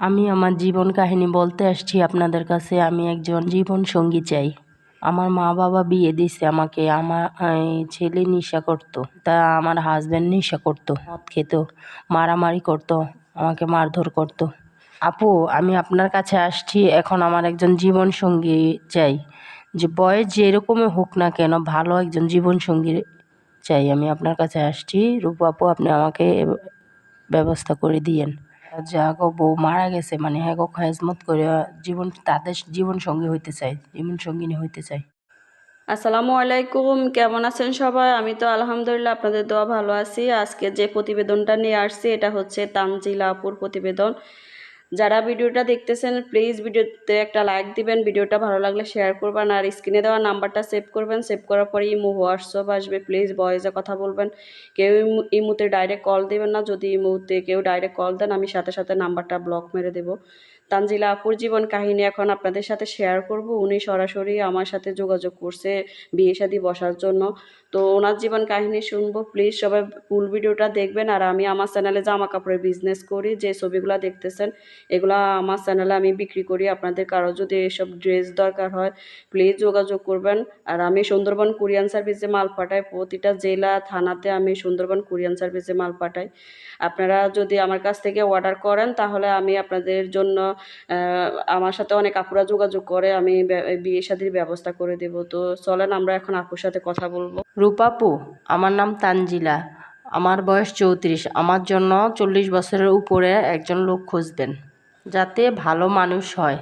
আমি আমার জীবন কাহিনী বলতে আসছি আপনাদের কাছে, আমি একজন জীবন সঙ্গী চাই। আমার মা বাবা বিয়ে দিছে আমাকে, আমার ছেলে নেশা করতো, তা আমার হাজব্যান্ড নেশা করতো, মদ খেত, মারামারি করতো, আমাকে মারধর করতো। আপু, আমি আপনার কাছে আসছি, এখন আমার একজন জীবন সঙ্গী চাই। যে বয়স যেরকমই হোক না কেন, ভালো একজন জীবন সঙ্গী চাই। আমি আপনার কাছে আসছি, রূপু আপু, আপনি আমাকে ব্যবস্থা করে দিয়েন। যা গো বউ মারা গেছে মানে হ্যাঁ খেজমত করে জীবন, তাদের জীবন সঙ্গী হইতে চাই জীবন সঙ্গিনী হইতে চাই। আসসালামু আলাইকুম, কেমন আছেন সবাই? আমি তো আলহামদুলিল্লাহ আপনাদের দোয়া ভালো আছি। আজকে যে প্রতিবেদনটা নিয়ে আসছি, এটা হচ্ছে তানজিলা আপুর প্রতিবেদন। যারা ভিডিওটা দেখতেছেন প্লিজ ভিডিওতে একটা লাইক দিবেন, ভিডিওটা ভালো লাগলে শেয়ার করবেন আর স্ক্রিনে দেওয়া নাম্বারটা সেভ করবেন সেভ করার পরে ইমো হোয়াটসঅ্যাপ আসবে প্লিজ ভয়েসে কথা বলবেন। কেউ ইমো- ইমোতে ডাইরেক্ট কল দেবেন না, যদি ইমোতে কেউ ডাইরেক্ট কল দেন, আমি সাথে সাথে নাম্বারটা ব্লক মেরে দেবো। তানজিলা আপুর জীবন কাহিনী এখন আপনাদের সাথে শেয়ার করব। উনি সরাসরি আমার সাথে যোগাযোগ করছে বিয়ে শাদী বসার জন্য। তো ওনার জীবন কাহিনী শুনব প্লিজ সবাই ফুল ভিডিওটা দেখবেন। আর আমি আমার চ্যানেলে জামা কাপড়ের বিজনেস করি, যে ছবিগুলো দেখতেছেন এগুলা আমার চ্যানেলে আমি বিক্রি করি। আপনাদের কারও যদি এসব ড্রেস দরকার হয় প্লিজ যোগাযোগ করবেন। আর আমি সুন্দরবন কুরিয়ান সার্ভিসে মাল পাঠাই। প্রতিটা জেলা, থানাতে আমি সুন্দরবন কুরিয়ান সার্ভিসে মাল পাঠাই। আপনারা যদি আমার কাছ থেকে অর্ডার করেন, তাহলে আমি আপনাদের জন্য আমার সাথে অনেক আপুরা যোগাযোগ করে, আমি বিয়ে শাদির ব্যবস্থা করে দেব। তো চলেন, আমরা এখন আপুর সাথে কথা বলব। রূপাপু, আমার নাম তানজিলা। আমার বয়স চৌত্রিশ। আমার জন্য চল্লিশ বছরের উপরে একজন লোক খুঁজবেন। যাতে ভালো মানুষ হয়।